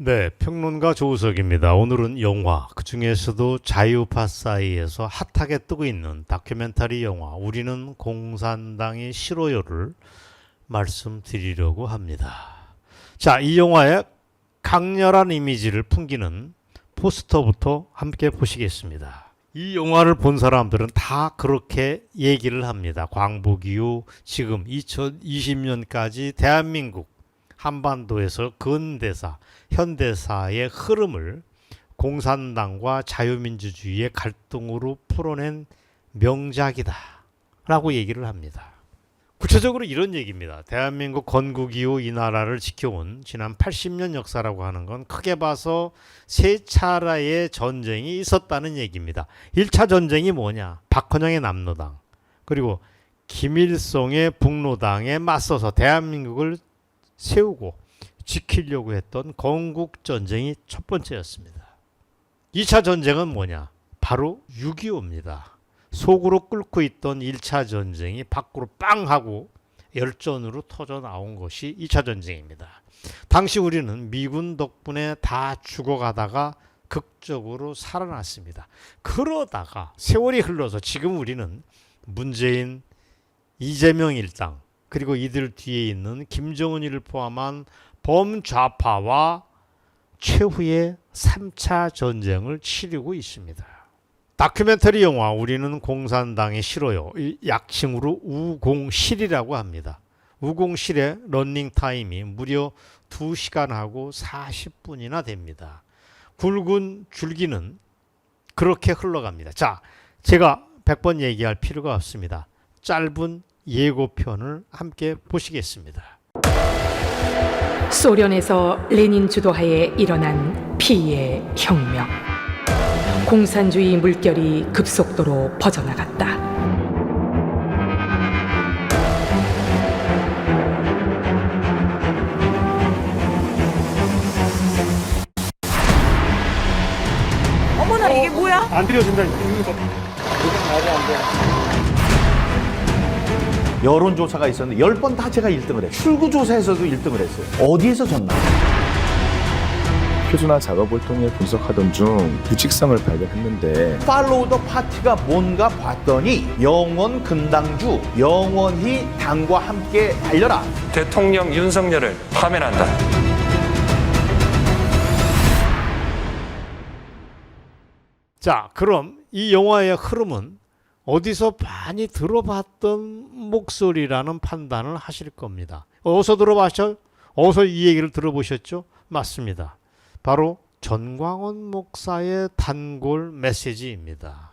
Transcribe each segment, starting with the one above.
네, 평론가 조우석입니다. 오늘은 영화, 그 중에서도 자유파 사이에서 핫하게 뜨고 있는 다큐멘터리 영화, 우리는 공산당이 싫어요를 말씀드리려고 합니다. 자, 이 영화의 강렬한 이미지를 풍기는 포스터부터 함께 보시겠습니다. 이 영화를 본 사람들은 다 그렇게 얘기를 합니다. 광복 이후 지금 2020년까지 대한민국 한반도에서 근대사, 현대사의 흐름을 공산당과 자유민주주의의 갈등으로 풀어낸 명작이다. 라고 얘기를 합니다. 구체적으로 이런 얘기입니다. 대한민국 건국 이후 이 나라를 지켜온 지난 80년 역사라고 하는 건 크게 봐서 세 차례의 전쟁이 있었다는 얘기입니다. 1차 전쟁이 뭐냐? 박헌영의 남로당, 그리고 김일성의 북로당에 맞서서 대한민국을 세우고 지키려고 했던 건국 전쟁이 첫 번째였습니다. 2차 전쟁은 뭐냐? 바로 6.25입니다. 속으로 끓고 있던 1차 전쟁이 밖으로 빵 하고 열전으로 터져 나온 것이 2차 전쟁입니다. 당시 우리는 미군 덕분에 다 죽어가다가 극적으로 살아났습니다. 그러다가 세월이 흘러서 지금 우리는 문재인, 이재명 일당, 그리고 이들 뒤에 있는 김정은이를 포함한 범좌파와 최후의 3차 전쟁을 치르고 있습니다. 다큐멘터리 영화 우리는 공산당이 싫어요. 이 약칭으로 우공실이라고 합니다. 우공실의 런닝 타임이 무려 2시간하고 40분이나 됩니다. 굵은 줄기는 그렇게 흘러갑니다. 자, 제가 100번 얘기할 필요가 없습니다. 짧은 예고편을 함께 보시겠습니다. 소련에서 레닌 주도하에 일어난 피의 혁명. 공산주의 물결이 급속도로 퍼져나갔다. 어머나 이게 뭐야? 안 들려준다. 여론조사가 있었는데 10번 다 제가 1등을 했어요. 출구조사에서도 1등을 했어요. 어디에서 졌나? 표준화 작업을 통해 분석하던 중 규칙성을 발견했는데 팔로우 더 파티가 뭔가 봤더니 영원 근당주, 영원히 당과 함께 달려라. 대통령 윤석열을 파면한다. 자, 그럼 이 영화의 흐름은 어디서 많이 들어봤던 목소리라는 판단을 하실 겁니다. 어디서 들어봤죠? 어디서 이 얘기를 들어보셨죠? 맞습니다. 바로 전광원 목사의 단골 메시지입니다.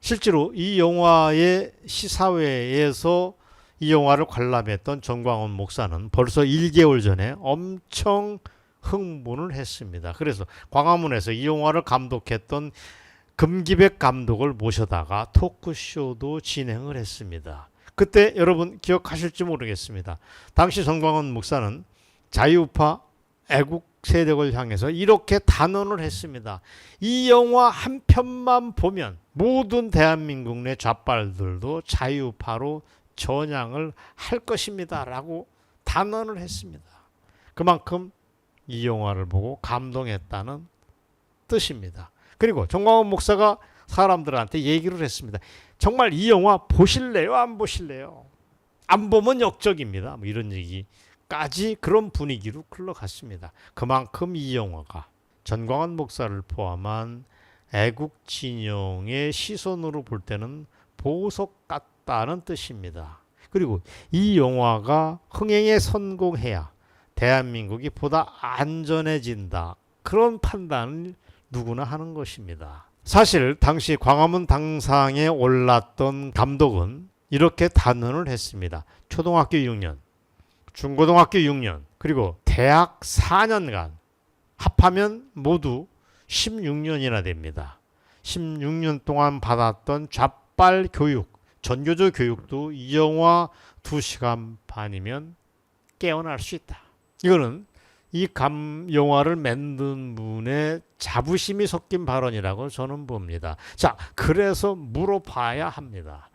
실제로 이 영화의 시사회에서 이 영화를 관람했던 전광원 목사는 벌써 1개월 전에 엄청 흥분을 했습니다. 그래서 광화문에서 이 영화를 감독했던 금기백 감독을 모셔다가 토크쇼도 진행을 했습니다. 그때 여러분 기억하실지 모르겠습니다. 당시 전광훈 목사는 자유파 애국 세력을 향해서 이렇게 단언을 했습니다. 이 영화 한 편만 보면 모든 대한민국 내 좌빨들도 자유파로 전향을 할 것입니다 라고 단언을 했습니다. 그만큼 이 영화를 보고 감동했다는 뜻입니다. 그리고 정광훈 목사가 사람들한테 얘기를 했습니다. 정말 이 영화 보실래요? 안 보실래요? 안 보면 역적입니다. 뭐 이런 얘기까지 그런 분위기로 흘러갔습니다. 그만큼 이 영화가 전광훈 목사를 포함한 애국 진영의 시선으로 볼 때는 보석 같다는 뜻입니다. 그리고 이 영화가 흥행에 성공해야 대한민국이 보다 안전해진다. 그런 판단을 누구나 하는 것입니다. 사실 당시 광화문 당상에 올랐던 감독은 이렇게 단언을 했습니다. 초등학교 6년, 중고등학교 6년, 그리고 대학 4년간 합하면 모두 16년이나 됩니다. 16년 동안 받았던 좌빨 교육, 전교조 교육도 이 영화 2시간 반이면 깨어날 수 있다. 이거는 이 감 영화를 만든 분의 자부심이 섞인 발언이라고 저는 봅니다. 자, 그래서 물어봐야 합니다.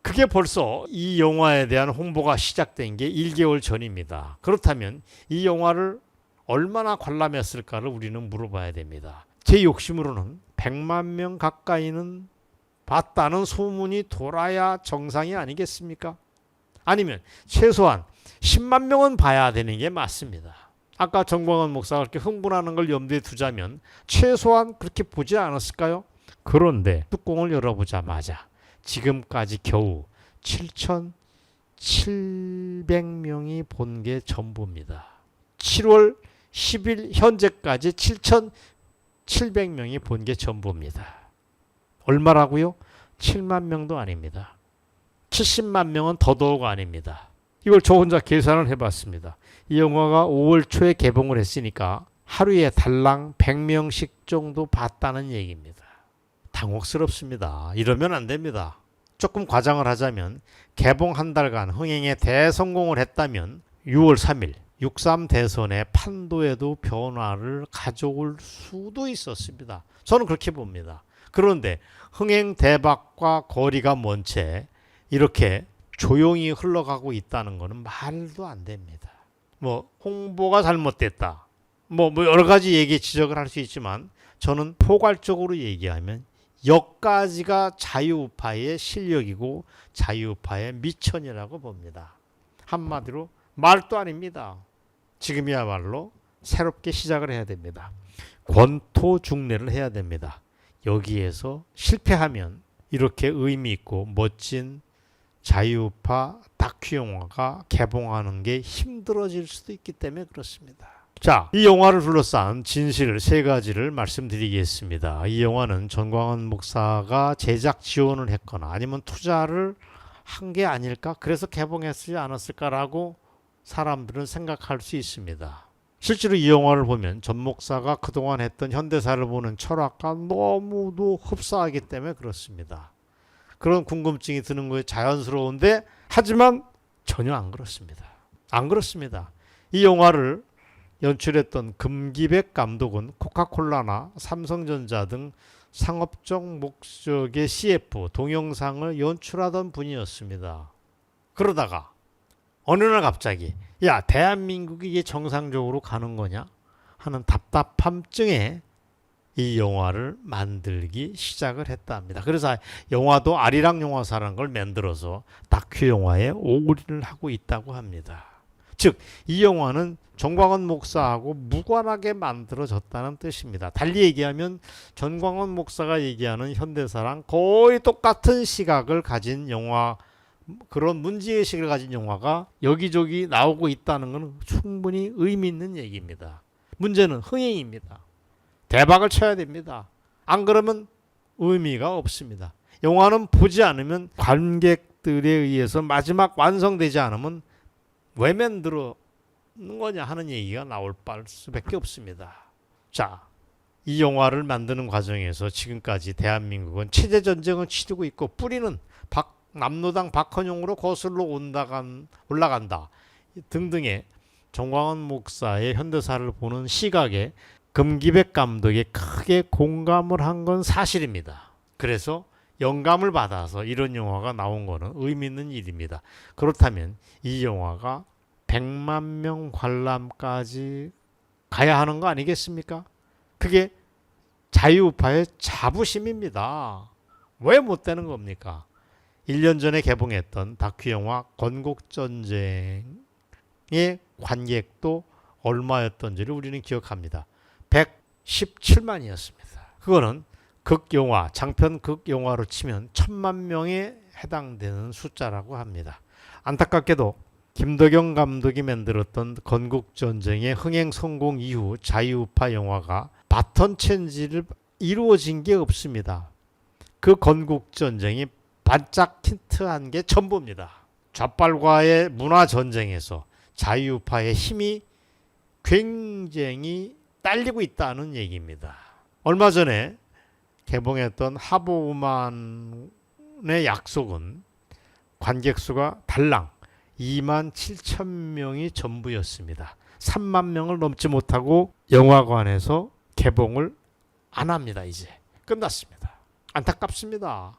그게 벌써 이 영화에 대한 홍보가 시작된 게 1개월 전입니다. 그렇다면 이 영화를 얼마나 관람했을까를 우리는 물어봐야 됩니다. 제 욕심으로는 100만 명 가까이는 봤다는 소문이 돌아야 정상이 아니겠습니까? 아니면 최소한 10만 명은 봐야 되는 게 맞습니다. 아까 정광원 목사가 그렇게 흥분하는 걸 염두에 두자면 최소한 그렇게 보지 않았을까요? 그런데 뚜껑을 열어보자마자 지금까지 겨우 7,700명이 본 게 전부입니다. 7월 10일 현재까지 7,700명이 본 게 전부입니다. 얼마라고요? 7만 명도 아닙니다. 70만 명은 더더욱 아닙니다. 이걸 저 혼자 계산을 해봤습니다. 이 영화가 5월 초에 개봉을 했으니까 하루에 달랑 100명씩 정도 봤다는 얘기입니다. 당혹스럽습니다. 이러면 안 됩니다. 조금 과장을 하자면 개봉 한 달간 흥행에 대성공을 했다면 6월 3일 6.3 대선의 판도에도 변화를 가져올 수도 있었습니다. 저는 그렇게 봅니다. 그런데 흥행 대박과 거리가 먼 채 이렇게 조용히 흘러가고 있다는 것은 말도 안 됩니다. 뭐 홍보가 잘못됐다. 뭐, 뭐 여러 가지 얘기 지적을 할 수 있지만 저는 포괄적으로 얘기하면 여기까지가 자유우파의 실력이고 자유우파의 미천이라고 봅니다. 한마디로 말도 아닙니다. 지금이야말로 새롭게 시작을 해야 됩니다. 권토 중례를 해야 됩니다. 여기에서 실패하면 이렇게 의미 있고 멋진 자유파 다큐 영화가 개봉하는 게 힘들어질 수도 있기 때문에 그렇습니다. 자, 이 영화를 둘러싼 진실 세 가지를 말씀드리겠습니다. 이 영화는 전광훈 목사가 제작 지원을 했거나 아니면 투자를 한 게 아닐까? 그래서 개봉했지 않았을까라고 사람들은 생각할 수 있습니다. 실제로 이 영화를 보면 전 목사가 그동안 했던 현대사를 보는 철학과 너무도 흡사하기 때문에 그렇습니다. 그런 궁금증이 드는 거에 자연스러운데 하지만 전혀 안 그렇습니다. 안 그렇습니다. 이 영화를 연출했던 금기백 감독은 코카콜라나 삼성전자 등 상업적 목적의 CF 동영상을 연출하던 분이었습니다. 그러다가 어느 날 갑자기 야 대한민국이 이게 정상적으로 가는 거냐 하는 답답함증에 이 영화를 만들기 시작을 했답니다. 그래서 영화도 아리랑 영화사라는 걸 만들어서 다큐 영화에 오리를 하고 있다고 합니다. 즉 이 영화는 정광원 목사하고 무관하게 만들어졌다는 뜻입니다. 달리 얘기하면 전광원 목사가 얘기하는 현대사랑 거의 똑같은 시각을 가진 영화 그런 문제의식을 가진 영화가 여기저기 나오고 있다는 것은 충분히 의미 있는 얘기입니다. 문제는 흥행입니다. 대박을 쳐야 됩니다. 안 그러면 의미가 없습니다. 영화는 보지 않으면 관객들에 의해서 마지막 완성되지 않으면 왜 만들어 는 거냐 하는 얘기가 나올 수밖에 없습니다. 자, 이 영화를 만드는 과정에서 지금까지 대한민국은 체제 전쟁을 치르고 있고 뿌리는 박 남로당 박헌용으로 거슬러 온다간 올라간다 등등의 정광훈 목사의 현대사를 보는 시각에 금기백 감독이 크게 공감을 한 건 사실입니다. 그래서 영감을 받아서 이런 영화가 나온 거는 의미 있는 일입니다. 그렇다면 이 영화가 100만 명 관람까지 가야 하는 거 아니겠습니까? 그게 자유우파의 자부심입니다. 왜 못 되는 겁니까? 1년 전에 개봉했던 다큐 영화 건국전쟁의 관객도 얼마였던지를 우리는 기억합니다. 117만이었습니다. 그거는 극영화, 장편 극영화로 치면 천만 명에 해당되는 숫자라고 합니다. 안타깝게도 김덕영 감독이 만들었던 건국전쟁의 흥행 성공 이후 자유우파 영화가 바턴 체인지를 이루어진 게 없습니다. 그 건국전쟁이 반짝 힌트한 게 전부입니다. 좌빨과의 문화 전쟁에서 자유파의 힘이 굉장히 딸리고 있다는 얘기입니다. 얼마 전에 개봉했던 하보우만의 약속은 관객 수가 달랑 2만 7천 명이 전부였습니다. 3만 명을 넘지 못하고 영화관에서 개봉을 안 합니다. 이제 끝났습니다. 안타깝습니다.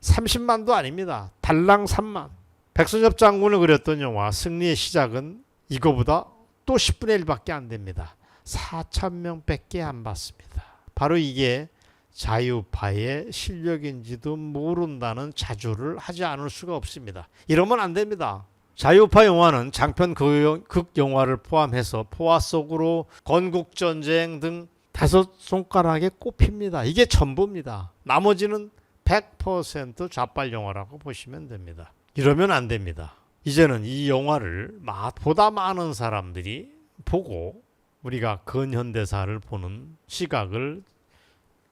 30만도 아닙니다. 달랑 3만. 백선엽 장군을 그렸던 영화 승리의 시작은 이거보다 또 10분의 1밖에 안 됩니다. 4천 명밖에 안 받습니다. 바로 이게 자유파의 실력인지도 모른다는 자주를 하지 않을 수가 없습니다. 이러면 안 됩니다. 자유파 영화는 장편 극 영화를 포함해서 포화 속으로 건국 전쟁 등 다섯 손가락에 꼽힙니다. 이게 전부입니다. 나머지는 100% 좌빨 영화라고 보시면 됩니다. 이러면 안 됩니다. 이제는 이 영화를 마- 보다 많은 사람들이 보고 우리가 근현대사를 보는 시각을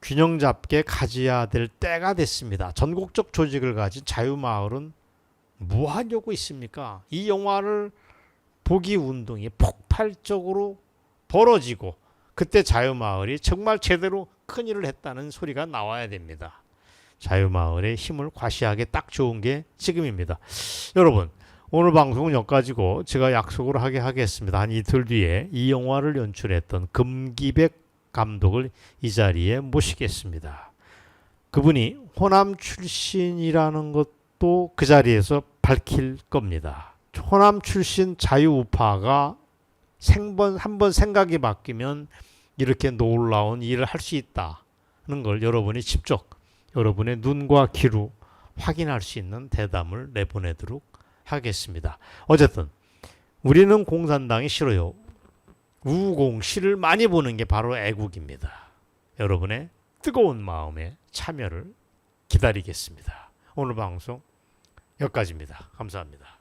균형 잡게 가져야 될 때가 됐습니다. 전국적 조직을 가진 자유마을은 뭐 하려고 있습니까? 이 영화를 보기 운동이 폭발적으로 벌어지고 그때 자유마을이 정말 제대로 큰일을 했다는 소리가 나와야 됩니다. 자유마을의 힘을 과시하기 딱 좋은 게 지금입니다. 여러분 오늘 방송은 여기까지고 제가 약속을 하게 하겠습니다. 한 이틀 뒤에 이 영화를 연출했던 금기백 감독을 이 자리에 모시겠습니다. 그분이 호남 출신이라는 것도 그 자리에서 밝힐 겁니다. 호남 출신 자유우파가 생번 한번 생각이 바뀌면 이렇게 놀라운 일을 할 수 있다는 걸 여러분이 직접 여러분의 눈과 귀로 확인할 수 있는 대담을 내보내도록 하겠습니다. 어쨌든 우리는 공산당이 싫어요. 우공 시를 많이 보는 게 바로 애국입니다. 여러분의 뜨거운 마음에 참여를 기다리겠습니다. 오늘 방송 여기까지입니다. 감사합니다.